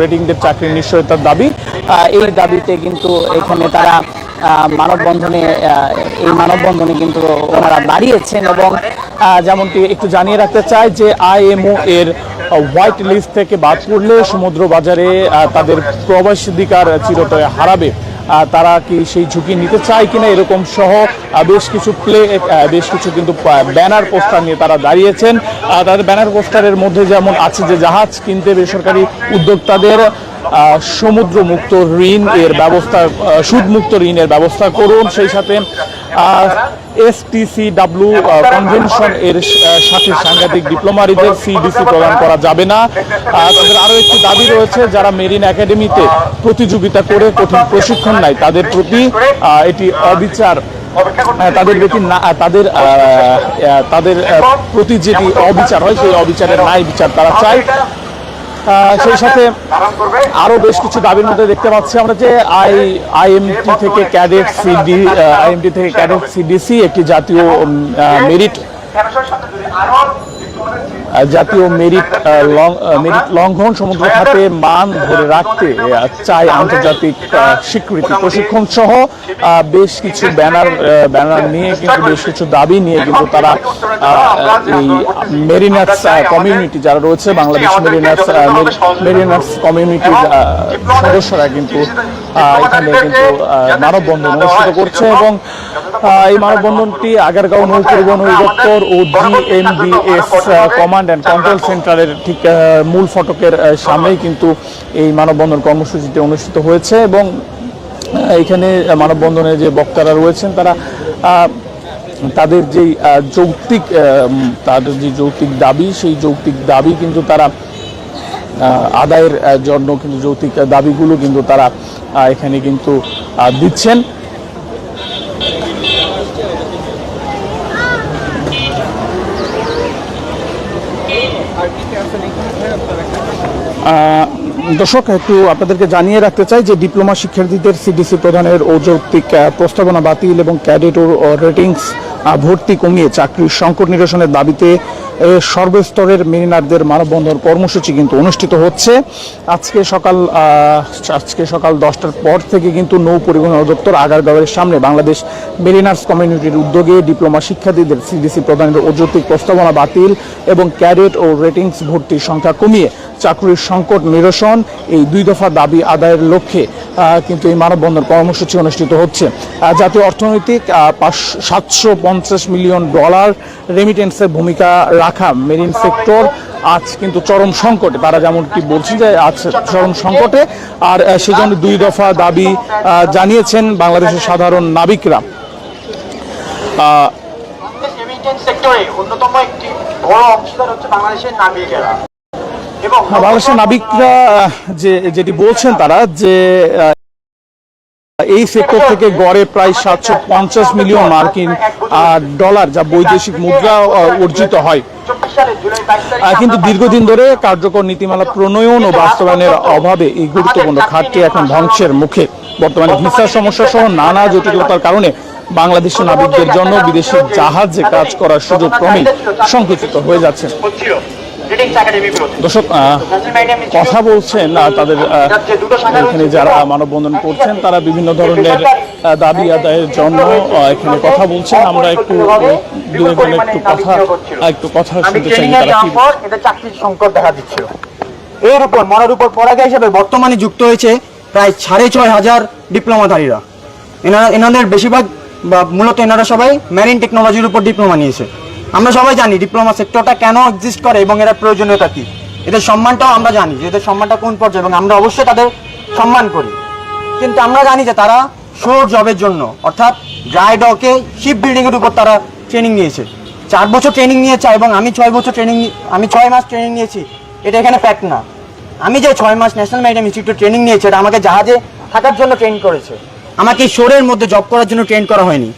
রেটিংদের চাকরির নিশ্চয়তার দাবি। এই দাবিতে কিন্তু এখানে তারা মানববন্ধনে এই মানববন্ধনে কিন্তু ওনারা দাঁড়িয়েছেন এবং যেমনটি একটু জানিয়ে রাখতে চাই যে আইএমও এর হোয়াইট লিস্ট থেকে বাদ পড়লে সমুদ্র বাজারে তাদের প্রবেশাধিকার চিরতরে হারাবে। তারা কি সেই ঝুঁকি নিতে চায় কিনা এরকম সহ বেশ কিছু প্লে বেশ কিছু কিন্তু ব্যানার পোস্টার নিয়ে তারা দাঁড়িয়েছেন। তাদের ব্যানার পোস্টারের মধ্যে যেমন আছে যে জাহাজ কিনতে বেসরকারি উদ্যোক্তাদের সমুদ্র মুক্ত ঋণ এর ব্যবস্থা সুদমুক্ত ঋণের ব্যবস্থা করুন। সেই সাথে এসটিসি ডাব্লিউ কনভেনশন এর সাথে সাংঘাতিক ডিপ্লোমারিদের সিডিসি প্রদান করা যাবে না। তাদের আরও একটি দাবি রয়েছে যারা মেরিন একাডেমিতে প্রতিযোগিতা করে কঠিন প্রশিক্ষণ নেয় তাদের প্রতি এটি অবিচার তাদের প্রতি না তাদের তাদের প্রতি যেটি অবিচার হয় সেই অবিচারের ন্যায় বিচার তারা চায়। সেই সাথে আরও বেশ কিছু দাবির মধ্যে দেখতে পাচ্ছি আমরা যে আই আইএমটি থেকে ক্যাডেট সিডি আইএমটি থেকে ক্যাডেট সিডিসি একটি জাতীয় মেরিট জাতীয় মেরিট মেরিট লঙ্ঘন সমুদ্র খাতে মান ধরে রাখতে চায় আন্তর্জাতিক স্বীকৃতি। প্রশিক্ষণ সহ বেশ কিছু ব্যানার ব্যানার নিয়ে কিন্তু বেশ কিছু দাবি নিয়ে কিন্তু তারা এই মেরিনার্স কমিউনিটি যারা রয়েছে, বাংলাদেশ মেরিনার্স মেরিনার্স কমিউনিটির সদস্যরা কিন্তু এখানে কিন্তু মানববন্ধন অনুষ্ঠিত করছে এবং এই মানববন্ধনটি আগারগাঁও নৌ পরিবহন অধিদপ্তর ও জিএমবিএস কমান্ড অ্যান্ড কন্ট্রোল সেন্টারের ঠিক মূল ফটকের সামনেই কিন্তু এই মানববন্ধন কর্মসূচিটি অনুষ্ঠিত হয়েছে এবং এখানে মানববন্ধনে যে বক্তারা রয়েছেন তারা তাদের যে যৌক্তিক তাদের যে যৌক্তিক দাবি, সেই যৌক্তিক দাবি কিন্তু তারা আদায়ের জন্য কিন্তু যৌক্তিক দাবিগুলো কিন্তু তারা এখানে কিন্তু দিচ্ছেন। দর্শক, একটু আপনাদেরকে জানিয়ে রাখতে চাই যে ডিপ্লোমা শিক্ষার্থীদের সিডিসি প্রদানের অযৌক্তিক প্রস্তাবনা বাতিল এবং ক্যাডেট ও রেটিংস ভর্তি কমিয়ে চাকরির সংকট নিরসনের দাবিতে সর্বস্তরের মেরিনারদের মানববন্ধন কর্মসূচি কিন্তু অনুষ্ঠিত হচ্ছে। আজকে সকাল আজকে সকাল দশটার পর থেকে কিন্তু নৌ পরিবহন অধিদপ্তর আগারগাঁওয়ের সামনে বাংলাদেশ মেরিনার্স কমিউনিটির উদ্যোগে ডিপ্লোমা শিক্ষার্থীদের সিডিসি প্রদানের অযৌক্তিক প্রস্তাবনা বাতিল এবং ক্যাডেট ও রেটিংস ভর্তির সংখ্যা কমিয়ে চাকরির সংকট নিরসন এই দুই দফা দাবি আদায়ের লক্ষ্যে কিন্তু এই মানববন্ধন কর্মসূচি অনুষ্ঠিত হচ্ছে। জাতীয় অর্থনৈতিক সাতশো পঞ্চাশ মিলিয়ন ডলার রেমিটেন্সের ভূমিকা রাখা মেরিন সেক্টর আজ কিন্তু চরম সংকটে। তারা যেমন কি বলছেন যে আজ চরম সংকটে আর সেজন্য দুই দফা দাবি জানিয়েছেন বাংলাদেশের সাধারণ নাবিকরা। সেক্টরে অন্যতম একটি বড় অংশীদার হচ্ছে বাংলাদেশের নাবিকেরা। বাংলাদেশের নাবিকরা যে যেটি বলছেন তারা যে এই সেক্টর থেকে গড়ে প্রায় সাতশো পঞ্চাশ মিলিয়ন মার্কিন ডলার, যা বৈদেশিক মুদ্রা অর্জিত হয়। কিন্তু দীর্ঘদিন ধরে কার্যকর নীতিমালা প্রণয়ন ও বাস্তবায়নের অভাবে এই গুরুত্বপূর্ণ খাতটি এখন ধ্বংসের মুখে। বর্তমানে ভিসার সমস্যা সহ নানা জটিলতার কারণে বাংলাদেশি নাবিকদের জন্য বিদেশি জাহাজে কাজ করার সুযোগ ক্রমেই সংকুচিত হয়ে যাচ্ছে। দর্শক কথা বলছেন তাদের এখানে যারা মানববন্ধন করছেন তারা বিভিন্ন ধরনের দাবি আদায়ের জন্য এখানে কথা বলছেন। আমরা একটু দু একটু কথা একটু কথা শুনতে চাই। তারা চাকরির সংকট দেখা দিচ্ছিল। এর উপর মরার উপর পরাগা হিসেবে বর্তমানে যুক্ত হয়েছে প্রায় সাড়ে ছয় হাজার ডিপ্লোমাধারীরা। এনারা এনাদের বেশিরভাগ বা মূলত এনারা সবাই ম্যারিন টেকনোলজির উপর ডিপ্লোমা নিয়েছে। আমরা সবাই জানি ডিপ্লোমা সেক্টরটা কেন এক্সিস্ট করে এবং এর প্রয়োজনীয়তা কি। এদের সম্মানটাও আমরা জানি যে এদের সম্মানটা কোন পর্যায়ে এবং আমরা অবশ্যই তাদের সম্মান করি। কিন্তু আমরা জানি যে তারা শোর জবের জন্য, অর্থাৎ ড্রাই ডকে শিপ বিল্ডিংয়ের উপর তারা ট্রেনিং নিয়েছে। চার বছর ট্রেনিং নিয়েছে এবং আমি ছয় বছর ট্রেনিং আমি ছয় মাস ট্রেনিং নিয়েছি, এটা এখানে ফ্যাক্ট না। আমি যে ছয় মাস ন্যাশনাল ম্যারিটাইম ইনস্টিটিউট ট্রেনিং নিয়েছে, এটা আমাকে জাহাজে থাকার জন্য ট্রেন করেছে। আমাকে শোরের মধ্যে জব করার জন্য ট্রেন করা হয়নি।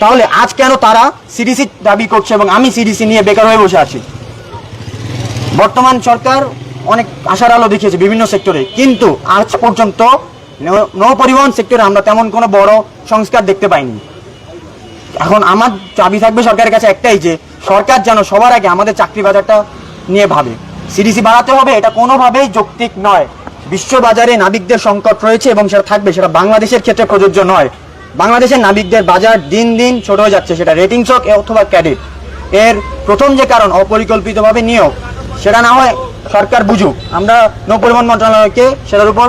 তাহলে আজ কেন তারা সিডিসি দাবি করছে এবং আমি সিডিসি নিয়ে বেকার হয়ে বসে আছি? বর্তমান সরকার অনেক আশার আলো দেখিয়েছে বিভিন্ন সেক্টরে, কিন্তু আজ পর্যন্ত নৌ- পরিবহন সেক্টরে আমরা তেমন কোনো বড় সংস্কার দেখতে পাইনি। এখন আমার চাবি থাকবে সরকারের কাছে একটাই যে, সরকার যেন সবার আগে আমাদের চাকরি বাজারটা নিয়ে ভাবে। সিডিসি বাড়াতে হবে এটা কোনোভাবেই যৌক্তিক নয়। বিশ্ববাজারে নাবিকদের সংকট রয়েছে এবং সেটা থাকবে, সেটা বাংলাদেশের ক্ষেত্রে প্রযোজ্য নয়। বাংলাদেশের নাবিকদের বাজার দিন দিন ছোট হয়ে যাচ্ছে, সেটা রেটিং চক অথবা ক্যাডেট এর প্রথম যে কারণ, অপরিকল্পিতভাবে নিয়োগ, সেটা না হয় সরকার বুঝুক। আমরা নৌপরিবহন মন্ত্রণালয়কে সেটার উপর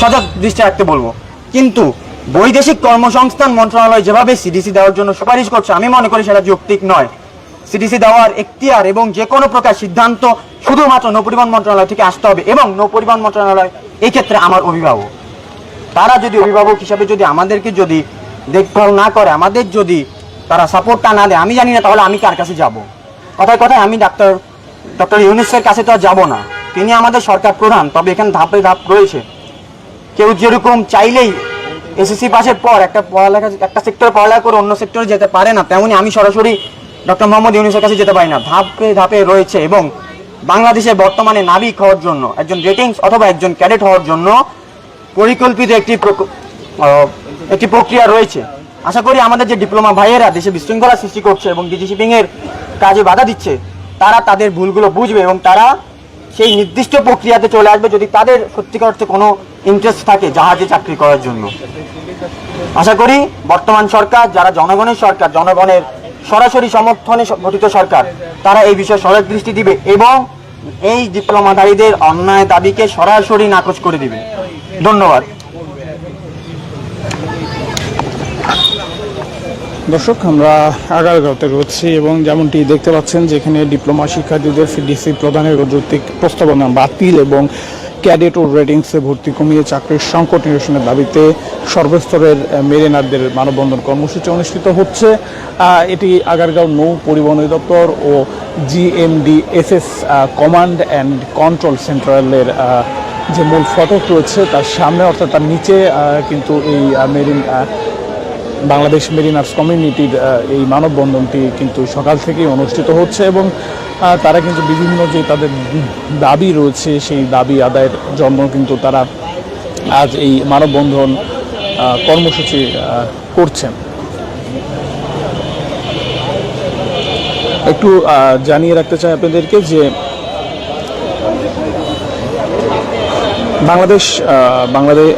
সজাগ দৃষ্টি রাখতে বলব। কিন্তু বৈদেশিক কর্মসংস্থান মন্ত্রণালয় যেভাবে সিডিসি দেওয়ার জন্য সুপারিশ করছে, আমি মনে করি সেটা যৌক্তিক নয়। সিডিসি দেওয়ার এখতিয়ার এবং যে কোনো প্রকার সিদ্ধান্ত শুধুমাত্র নৌপরিবহন মন্ত্রণালয় থেকে আসতে হবে এবং নৌপরিবহন মন্ত্রণালয় এই ক্ষেত্রে আমার অভিভাবক। তারা যদি অভিভাবক হিসাবে যদি আমাদেরকে যদি দেখভাল না করে, আমাদের যদি তারা সাপোর্টটা না দেয়, আমি জানি না তাহলে আমি কার কাছে যাব। কথায় কথায় আমি ডাক্তার, ডক্টর ইউনিসের কাছে তো আর যাব না। তিনি আমাদের সরকার প্রধান, তবে এখানে ধাপে ধাপ রয়েছে। কেউ যেরকম চাইলেই এসএসসি পাসের পর একটা পড়ালেখা, একটা সেক্টরে পড়ালেখা করে অন্য সেক্টরে যেতে পারে না, তেমনি আমি সরাসরি ডক্টর মোহাম্মদ ইউনুসের কাছে যেতে পারি না। ধাপে ধাপে রয়েছে এবং বাংলাদেশে বর্তমানে নাবিক হওয়ার জন্য, একজন রেটিংস অথবা একজন ক্যাডেট হওয়ার জন্য পরিকল্পিত একটি একটি প্রক্রিয়া রয়েছে। আশা করি আমাদের যে ডিপ্লোমা ভাইয়েরা দেশে বিশৃঙ্খলা সৃষ্টি করছে এবং ডিজি শিপিং এর কাজে বাধা দিচ্ছে, তারা তাদের ভুলগুলো বুঝবে এবং তারা সেই নির্দিষ্ট প্রক্রিয়াতে চলে আসবে যদি তাদের সত্যিকার অর্থে কোনো ইন্টারেস্ট থাকে জাহাজে চাকরি করার জন্য। আশা করি বর্তমান সরকার, যারা জনগণের সরকার, জনগণের সরাসরি সমর্থনে গঠিত সরকার, তারা এই বিষয়ে সজাগ দৃষ্টি দিবে এবং এই ডিপ্লোমাধারীদের অন্যায় দাবিকে সরাসরি নাকচ করে দিবে। ধন্যবাদ। দর্শক, আমরা আগারগাঁওতে রয়েছি এবং যেমনটি দেখতে পাচ্ছেন যেখানে ডিপ্লোমা শিক্ষার্থীদের সিডিসি প্রদানের যৌক্তিক প্রস্তাবনা বাতিল এবং ক্যাডেট ও রেটিংসে ভর্তি কমিয়ে চাকরির সংকট নিরসনের দাবিতে সর্বস্তরের মেরিনারদের মানববন্ধন কর্মসূচি অনুষ্ঠিত হচ্ছে। এটি আগারগাঁও নৌ পরিবহন অধিদপ্তর ও GMD SS command and control সেন্ট্রালের যে মূল ফটক রয়েছে তার সামনে অর্থাৎ তার নিচে কিন্তু এই মেরিন বাংলাদেশ মেরিনার্স কমিউনিটির আহ, এই মানববন্ধনটি কিন্তু সকাল থেকেই অনুষ্ঠিত হচ্ছে এবং তারা কিন্তু বিভিন্ন যে তাদের দাবি রয়েছে সেই দাবি আদায়ের জন্য কিন্তু তারা আজ এই মানববন্ধন কর্মসূচি করছেন। একটু জানিয়ে রাখতে চাই আপনাদেরকে যে বাংলাদেশ বাংলাদেশ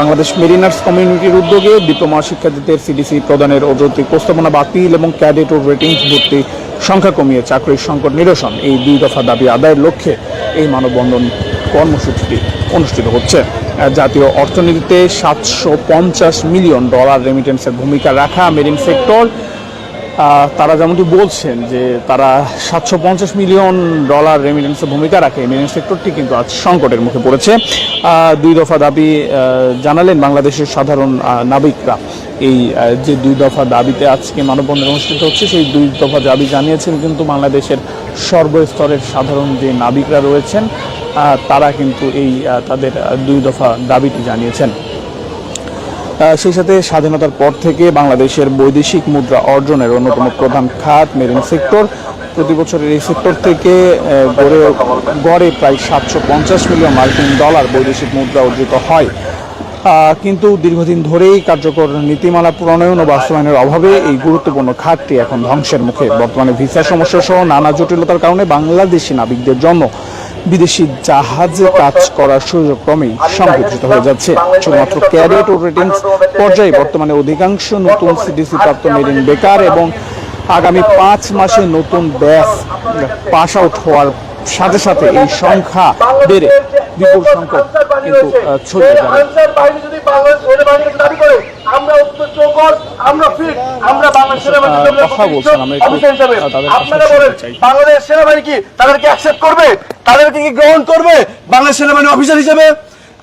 বাংলাদেশ মেরিনার্স কমিউনিটির উদ্যোগে ডিপ্লোমা শিক্ষার্থীদের সিডিসি প্রদানের অযৌক্তিক প্রস্তাবনা বাতিল এবং ক্যাডেট ও রেটিংস ভর্তি সংখ্যা কমিয়ে চাকরির সংকট নিরসন। এই দুই দফা দাবি আদায়ের লক্ষ্যে এই মানববন্ধন কর্মসূচিটি অনুষ্ঠিত হচ্ছে। জাতীয় অর্থনীতিতে সাতশো পঞ্চাশ মিলিয়ন ডলার রেমিটেন্সের ভূমিকা রাখা মেরিন সেক্টর তারা যেমনটি বলছেন যে তারা সাতশো পঞ্চাশ মিলিয়ন ডলার রেমিটেন্সের ভূমিকা রাখে। মেরিন সেক্টরটি কিন্তু আজ সংকটের মুখে পড়েছে। দুই দফা দাবি জানালেন বাংলাদেশের সাধারণ নাবিকরা। এই যে দুই দফা দাবিতে আজকে মানববন্ধন অনুষ্ঠিত হচ্ছে, সেই দুই দফা দাবি জানিয়েছেন কিন্তু বাংলাদেশের সর্বস্তরের সাধারণ যে নাবিকরা রয়েছেন তারা কিন্তু এই তাদের দুই দফা দাবিটি জানিয়েছেন। সেই সাথে স্বাধীনতার পর থেকে বাংলাদেশের বৈদেশিক মুদ্রা অর্জনের অন্যতম প্রধান খাত মেরিন সেক্টর। প্রতি বছরের এই সেক্টর থেকে গড়ে গড়ে প্রায় সাতশো পঞ্চাশ মিলিয়ন মার্কিন ডলার বৈদেশিক মুদ্রা অর্জিত হয়। কিন্তু দীর্ঘদিন ধরেই কার্যকর নীতিমালা প্রণয়ন ও বাস্তবায়নের অভাবে এই গুরুত্বপূর্ণ খাতটি এখন ধ্বংসের মুখে। বর্তমানে ভিসা সমস্যা সহ নানা জটিলতার কারণে বাংলাদেশি নাবিকদের জন্য বিদেশি জাহাজে কাজ করার সুযোগ ক্রমেই সংকুচিত হয়ে যাচ্ছে। শুধুমাত্র ক্যাডেট ও রেটিংস পর্যায়ে বর্তমানে অধিকাংশ নতুন সিডিসি প্রাপ্ত মেরিন বেকার এবং আগামী পাঁচ মাসে নতুন ব্যাচ পাস আউট হওয়ার সাথে সাথে এই সংখ্যা বেড়ে। বিপুল সংখ্যক কিন্তু ছড়িয়ে যাবে। করে আমরা ফিট আমরা বাংলাদেশ সেনাবাহিনীর কথা বলছেন, আপনারা বলেন বাংলাদেশ সেনাবাহিনী কি তাদেরকে অ্যাকসেপ্ট করবে? তাদেরকে কি গ্রহণ করবে? বাংলাদেশ সেনাবাহিনী অফিসার হিসেবে?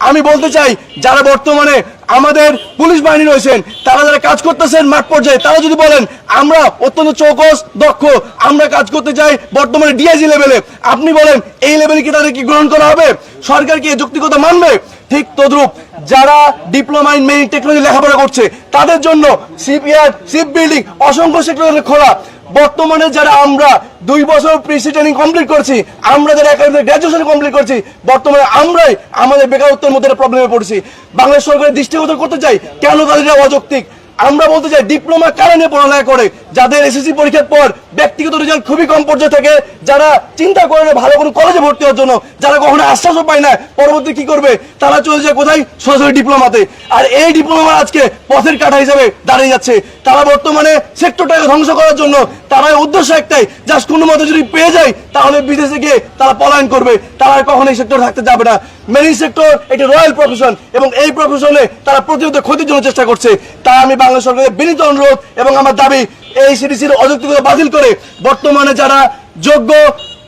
আমি বলতে চাই যারা বর্তমানে আমাদের পুলিশ বাহিনী রয়েছেন তারা যারা কাজ করতেছেন মাঠ পর্যায়ে তারা যদি বলেন আমরা অত্যন্ত চৌকস দক্ষ আমরা কাজ করতে চাই বর্তমানে ডিআইজি লেভেলে আপনি বলেন এই লেভেলে কি তাদেরকে গ্রহণ করা হবে? সরকার কি যুক্তিগত মানবে? ঠিক তদ্রুপ যারা ডিপ্লোমা ইন মেরিন টেকনোলজি লেখাপড়া করছে, তাদের জন্য সিপিআর শিপ বিল্ডিং অসংখ্য সেক্টর খোলা। বর্তমানে যারা আমরা দুই বছর প্রিসি ট্রেনিং কমপ্লিট করছি, আমরা যারা একাডেমিক গ্র্যাজুয়েশন কমপ্লিট করছি, বর্তমানে আমরাই আমাদের বেকারত্বের মধ্যে প্রবলেমে পড়ছি। বাংলাদেশ সরকারের দৃষ্টিগত করতে চাই, কেন তাদের অযৌক্তিক? আমরা বলতে চাই ডিপ্লোমা কারণে পড়ালেখা করে, যাদের এসএসসি পরীক্ষার পর ব্যক্তিগত রেজাল্ট খুবই কম পর্যায়ে থাকে, যারা চিন্তা করে না ভালো কোনো কলেজে ভর্তি হওয়ার জন্য, যারা কখনো আশ্বাসও পায় না পরবর্তী কি করবে, তারা চলে যায় কোথায়? সরাসরি ডিপ্লোমাতে। আর এই ডিপ্লোমা আজকে পথের কাঠা হিসেবে দাঁড়িয়ে যাচ্ছে। তারা বর্তমানে সেক্টরটাকে ধ্বংস করার জন্য তারা উদ্দেশ্য একটাই জাস্ট কোনো মতো যদি পেয়ে যায়, তাহলে বিদেশে গিয়ে তারা পলায়ন করবে। তারা এই সেক্টর থাকতে যাবে না। মেরিন সেক্টর একটি রয়্যাল প্রফেশন এবং এই প্রফেশনে তারা প্রতিনিয়ত ক্ষতির জন্য চেষ্টা করছে। তা আমি বাংলা সরকারের বিনীত অনুরোধ এবং আমার দাবি, এই সিডিসির অযৌক্তিকতা বাতিল করে বর্তমানে যারা যোগ্য,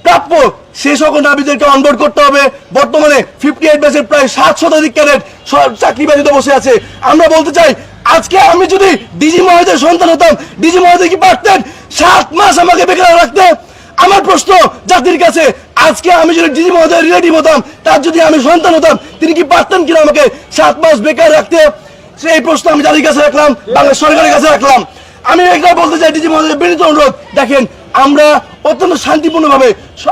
প্রাপ্য সেই সকল নাবিদেরকে অনবোর্ড করতে হবে। বর্তমানে ফিফটি এইট ব্যাচের প্রায় সাত শতাধিক ক্যাডেট চাকরি ব্যতীত বসে আছে। আমরা বলতে চাই আজকে আমি যদি ডিজি মহোদয়ের সন্তান হতাম, ডিজি মহোদয় কি পারতেন? সাত মাস আমাকে বেকার রাখতে? আমার প্রশ্ন জাতির কাছে, আজকে আমি যদি ডিজি মহোদয়ের রিলেটিভ হতাম, তার যদি আমি সন্তান হতাম, তিনি কি পারতেন কিনা আমাকে সাত মাস বেকার রাখতে? সেই প্রশ্ন আমি জাতির কাছে রাখলাম বাংলা সরকারের কাছে রাখলাম। আমি একটা বলতে চাই, ডিজি মহোদয়ের বিনীত অনুরোধ, দেখেন, আমরা অত্যন্ত শান্তিপূর্ণভাবে,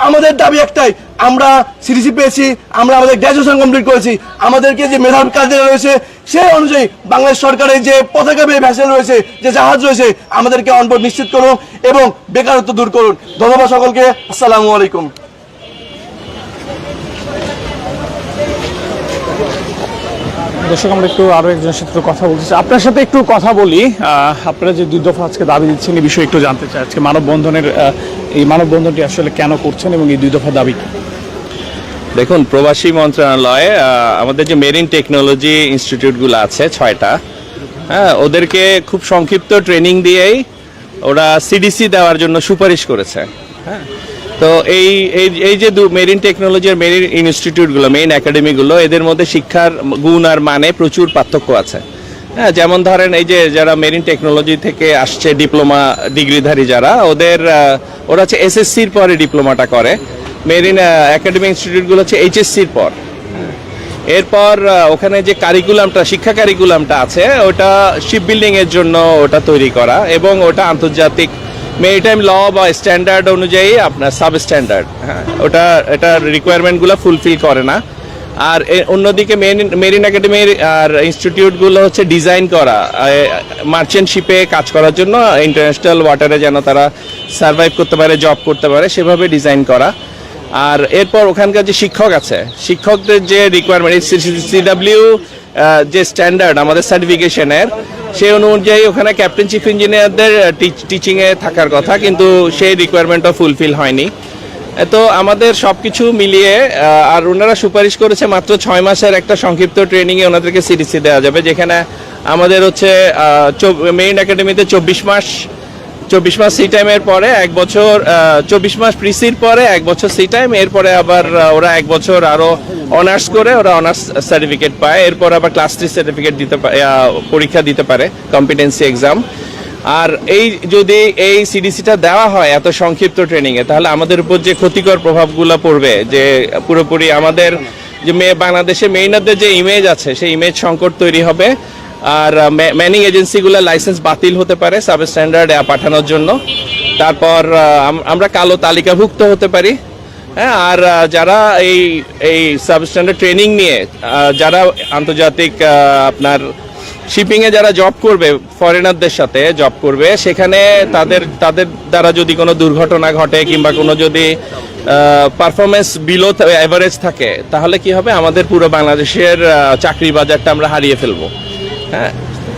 আমাদের দাবি একটাই, আমরা সিডিসি পেয়েছি, আমরা আমাদের গ্র্যাজুয়েশন কমপ্লিট করেছি, আমাদেরকে যে মেধার কাজে রয়েছে সেই অনুযায়ী বাংলাদেশ সরকারের যে পতাকা বেয়ে ভ্যাসেল রয়েছে, যে জাহাজ রয়েছে, আমাদেরকে অনবোর্ড নিশ্চিত করুন এবং বেকারত্ব দূর করুন। ধন্যবাদ সকলকে। আসসালামু আলাইকুম। দর্শক, আমরা একটু আরও একজনের সাথে একটু কথা বলতে চাই। আপনার সাথে একটু কথা বলি। আপনারা যে দুই দফা আজকে দাবি দিচ্ছেন এই বিষয়ে একটু জানতে চাই। আজকে মানববন্ধনের এই মানববন্ধনটি আসলে কেন করছেন এবং এই দুই দফা দাবি? দেখুন, প্রবাসী মন্ত্রণালয়ে আমাদের যে মেরিন টেকনোলজি ইনস্টিটিউটগুলো আছে, ছয়টা হ্যাঁ ওদেরকে খুব সংক্ষিপ্ত ট্রেনিং দিয়েই ওরা সিডিসি দেওয়ার জন্য সুপারিশ করেছে হ্যাঁ। তো এই এই যে মেরিন টেকনোলজি আর মেরিন ইনস্টিটিউটগুলো, মেইন একাডেমিগুলো, এদের মধ্যে শিক্ষার গুণ আর মানে প্রচুর পার্থক্য আছে হ্যাঁ। যেমন ধরেন, এই যে যারা মেরিন টেকনোলজি থেকে আসছে, ডিপ্লোমা ডিগ্রিধারী যারা, ওদের ওরা হচ্ছে এসএসসির পরে ডিপ্লোমাটা করে মেরিন একাডেমি ইনস্টিটিউটগুলো হচ্ছে এইচএসসির পর। এরপর ওখানে যে কারিকুলামটা শিক্ষা কারিকুলামটা আছে ওটা শিপ বিল্ডিং এর জন্য ওটা তৈরি করা এবং ওটা আন্তর্জাতিক মেরিটাইম ল বা স্ট্যান্ডার্ড অনুযায়ী আপনার সাব স্ট্যান্ডার্ড হ্যাঁ। ওটা এটা রিকোয়ারমেন্টগুলো ফুলফিল করে না। আর অন্যদিকে মেরিন একাডেমির আর ইনস্টিটিউটগুলো হচ্ছে ডিজাইন করা। মার্চেন্ট শিপে কাজ করার জন্য ইন্টারন্যাশনাল ওয়াটারে যেন তারা সার্ভাইভ করতে পারে জব করতে পারে সেভাবে ডিজাইন করা। আর এরপর ওখানকার যে শিক্ষক আছে, শিক্ষকদের যে রিকোয়ারমেন্ট সিডাব্লিউ যে স্ট্যান্ডার্ড আমাদের সার্টিফিকেশনের সেই অনুযায়ী ওখানে ক্যাপ্টেন চিফ ইঞ্জিনিয়ারদের টিচিংয়ে থাকার কথা, কিন্তু সেই রিকোয়ারমেন্টও ফুলফিল হয়নি। তো আমাদের সব কিছু মিলিয়ে আর ওনারা সুপারিশ করেছে মাত্র ছয় মাসের একটা সংক্ষিপ্ত ট্রেনিংয়ে ওনাদেরকে সিডিসি দেওয়া যাবে, যেখানে আমাদের হচ্ছে মেইন একাডেমিতে চব্বিশ মাস চব্বিশ মাস সি টাইমের পরে, এক বছর চব্বিশ মাস প্রিসির পরে, এক বছর সি টাইম, এরপরে আবার ওরা এক বছর আরও অনার্স করে, ওরা অনার্স সার্টিফিকেট পায়, এরপর আবার ক্লাস থ্রি সার্টিফিকেট দিতে পরীক্ষা দিতে পারে কম্পিটেন্সি এক্সাম আর এই যদি এই সিডিসিটা দেওয়া হয় এত সংক্ষিপ্ত ট্রেনিং এ, তাহলে আমাদের উপর যে ক্ষতিকর প্রভাবগুলো পড়বে, যে পুরোপুরি আমাদের যে মেয়ে বাংলাদেশে মেইনারদের যে ইমেজ আছে, সেই ইমেজ সংকট তৈরি হবে। আর ম্যানিং এজেন্সিগুলো লাইসেন্স বাতিল হতে পারে সাব স্ট্যান্ডার্ড পাঠানোর জন্য। তারপর আমরা কালো তালিকাভুক্ত হতে পারি। হ্যাঁ আর যারা এই এই সাব স্ট্যান্ডার্ড ট্রেনিং নিয়ে যারা আন্তর্জাতিক আপনার শিপিংয়ে যারা জব করবে ফরেনারদের সাথে জব করবে, সেখানে তাদের তাদের দ্বারা যদি কোনো দুর্ঘটনা ঘটে কিংবা কোনো যদি পারফরমেন্স বিলো অ্যাভারেজ থাকে, তাহলে কি হবে? আমাদের পুরো বাংলাদেশের চাকরি বাজারটা আমরা হারিয়ে ফেলব। হ্যাঁ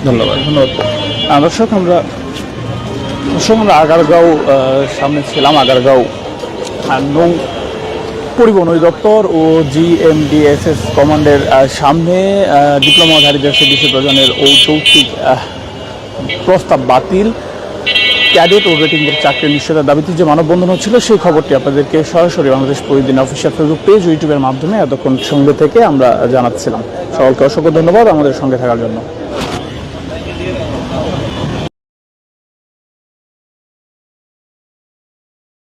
ধন্যবাদ। ধন্যবাদ। দর্শক আমরা দর্শক আমরা আগারগাঁও সামনে ছিলাম আগারগাঁও নৌ পরিবহন অধিদপ্তর ও জিএমডিএসএস কমান্ডের সামনে ডিপ্লোমাধারীদের প্রদানের ও যৌক্তিক প্রস্তাব বাতিল। ক্যাডেট ও রেটিংয়ের চাকরি নিশ্চয়তার দাবিতে যে মানববন্ধন হচ্ছিল সেই খবরটি আপনাদেরকে সরাসরি বাংলাদেশ প্রতিদিন অফিসিয়াল ফেসবুক পেজ ইউটিউবের মাধ্যমে এতক্ষণ সঙ্গে থেকে আমরা জানাচ্ছিলাম। সকলকে অসংখ্য ধন্যবাদ আমাদের সঙ্গে থাকার জন্য।